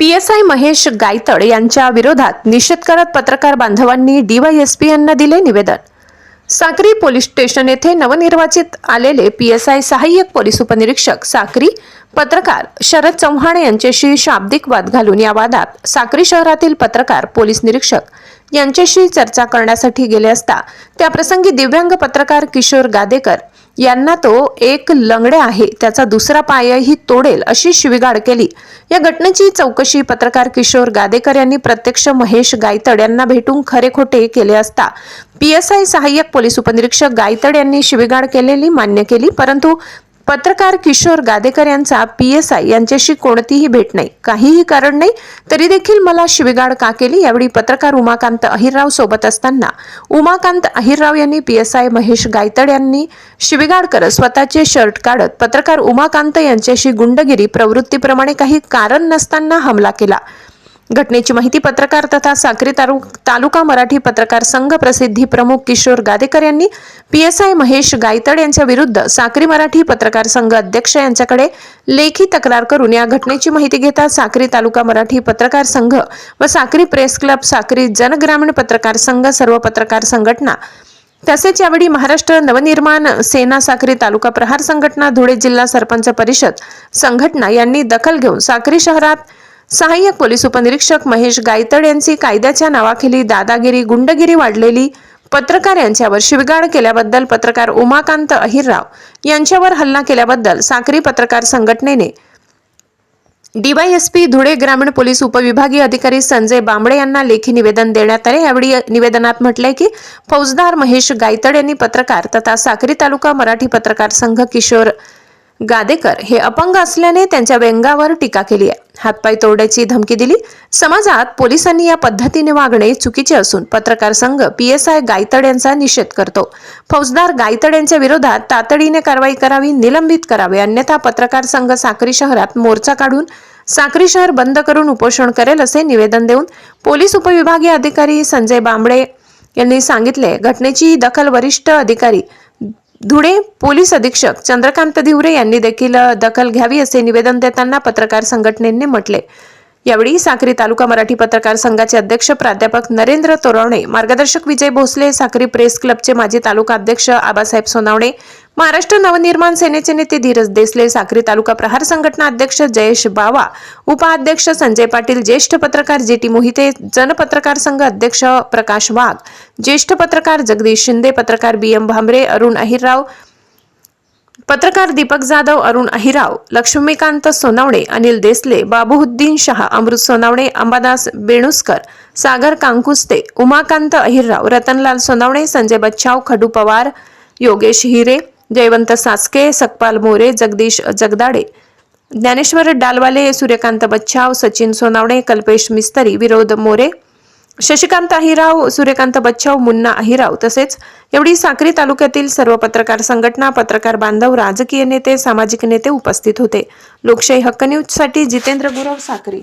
P S I Mahesh Gaytad यांच्या विरोधात निषेध करत पत्रकार बांधवांनी डीवायएसपी यांना दिले निवेदन. साक्री पोलीस स्टेशन येथे नवनिर्वाचित आलेले पी एस आय सहाय्यक पोलीस उपनिरीक्षक साक्री पत्रकार शरद चव्हाण यांच्याशी शाब्दिक वाद घालून या वादात साक्री शहरातील पत्रकार पोलीस निरीक्षक यांच्याशी चर्चा करण्यासाठी गेले असता त्याप्रसंगी दिव्यांग पत्रकार किशोर गादेकर यांना तो एक लंगडे आहे त्याचा दुसरा पायही तोडेल अशी शिवीगाळ केली. या घटनेची चौकशी पत्रकार किशोर गादेकर यांनी प्रत्यक्ष महेश गायतड यांना भेटून खरे खोटे केले असता. पीएसआय सहाय्यक पोलीस उपनिरीक्षक गायतड यांनी शिवीगाळ केलेली मान्य केली परंतु पत्रकार किशोर गादेकर यांचा पी एस आय यांच्याशी कोणतीही भेट नाही. काहीही कारण नाही तरी देखील मला शिवीगाड का केली? यावेळी पत्रकार उमाकांत अहिरराव सोबत असताना उमाकांत अहिरराव यांनी P S I Mahesh Gaytad यांनी शिवीगाड करत स्वतःचे शर्ट काढत पत्रकार उमाकांत यांच्याशी गुंडगिरी प्रवृत्तीप्रमाणे काही कारण नसताना हमला केला. घटनेची माहिती पत्रकार तथा साक्री तालु तालुका मराठी पत्रकार संघ प्रसिद्धी प्रमुख किशोर गादेकर यांनी पीएसआय महेश गायतड यांच्या विरुद्ध साक्री मराठी पत्रकार संघ अध्यक्ष यांच्याकडे लेखी तक्रार करून या घटनेची माहिती घेता साक्री तालुका मराठी पत्रकार संघ व साक्री प्रेस क्लब साक्री जनग्रामीण पत्रकार संघ सर्व पत्रकार संघटना. तसेच यावेळी महाराष्ट्र नवनिर्माण सेना साक्री तालुका प्रहार संघटना धुळे जिल्हा सरपंच परिषद संघटना यांनी दखल घेऊन साक्री शहरात सहाय्यक पोलीस उपनिरीक्षक महेश गायतड यांची कायद्याच्या नावाखाली दादागिरी गुंडगिरी वाढलेली. पत्रकार यांच्यावर शिवगाळ केल्याबद्दल पत्रकार उमाकांत अहिरराव यांच्यावर हल्ला केल्याबद्दल साक्री पत्रकार संघटनेने. डीवायएसपी धुळे ग्रामीण पोलीस उपविभागीय अधिकारी संजय बांबळे यांना लेखी निवेदन देण्यात आले. यावेळी निवेदनात म्हटलंय की फौजदार महेश गायतड यांनी पत्रकार तथा साक्री तालुका मराठी पत्रकार संघ किशोर गादेकर हे अपंग असल्याने त्यांच्या व्यंगावर टीका केली आहे. हातपाय तोडण्याची धमकी दिली. समाजात पोलिसांनी या पद्धतीने वागणे चुकीचे असून पत्रकार संघ पीएसआय गायतड यांचा निषेध करतो. फौजदार गायतड यांच्या विरोधात तातडीने कारवाई करावी निलंबित करावे अन्यथा पत्रकार संघ साक्री शहरात मोर्चा काढून साक्री शहर बंद करून उपोषण करेल असे निवेदन देऊन पोलीस उपविभागीय अधिकारी संजय बांबळे यांनी सांगितले. घटनेची दखल वरिष्ठ अधिकारी धुळे पोलीस अधीक्षक चंद्रकांत धिवरे यांनी देखील दखल घ्यावी असे निवेदन देताना पत्रकार संघटनेने म्हटले. यावेळी साक्री तालुका मराठी पत्रकार संघाचे अध्यक्ष प्राध्यापक नरेंद्र तोरवणे मार्गदर्शक विजय भोसले साक्री प्रेस क्लबचे माजी तालुका अध्यक्ष आबासाहेब सोनावणे महाराष्ट्र नवनिर्माण सेनेचे नेते धीरज देसले साक्री तालुका प्रहार संघटना अध्यक्ष जयेश बावा उपाध्यक्ष संजय पाटील ज्येष्ठ पत्रकार जे टी मोहिते जनपत्रकार संघ अध्यक्ष प्रकाश वाघ ज्येष्ठ पत्रकार जगदीश शिंदे पत्रकार बी एम भांबरे अरुण अहिरराव पत्रकार दीपक जाधव अरुण अहिराव लक्ष्मीकांत सोनावणे अनिल देसले बाबुद्दीन शहा अमृत सोनावणे अंबादास बेणुसकर सागर कांकुस्ते उमाकांत अहिरराव रतनलाल सोनावणे संजय बच्चाव खडू पवार योगेश हिरे जयवंत सासके सकपाल मोरे जगदीश जगदाडे ज्ञानेश्वर डालवाले सूर्यकांत बच्चाव सचिन सोनावणे कल्पेश मिस्तरी विरोध मोरे शशिकांत अहिराव सूर्यकांत बच्चाव मुन्ना अहिराव तसेच एवढी साक्री तालुक्यातील सर्व पत्रकार संघटना पत्रकार बांधव राजकीय नेते सामाजिक नेते उपस्थित होते. लोकशाही हक्क न्यूजसाठी जितेंद्र गुरव साक्री.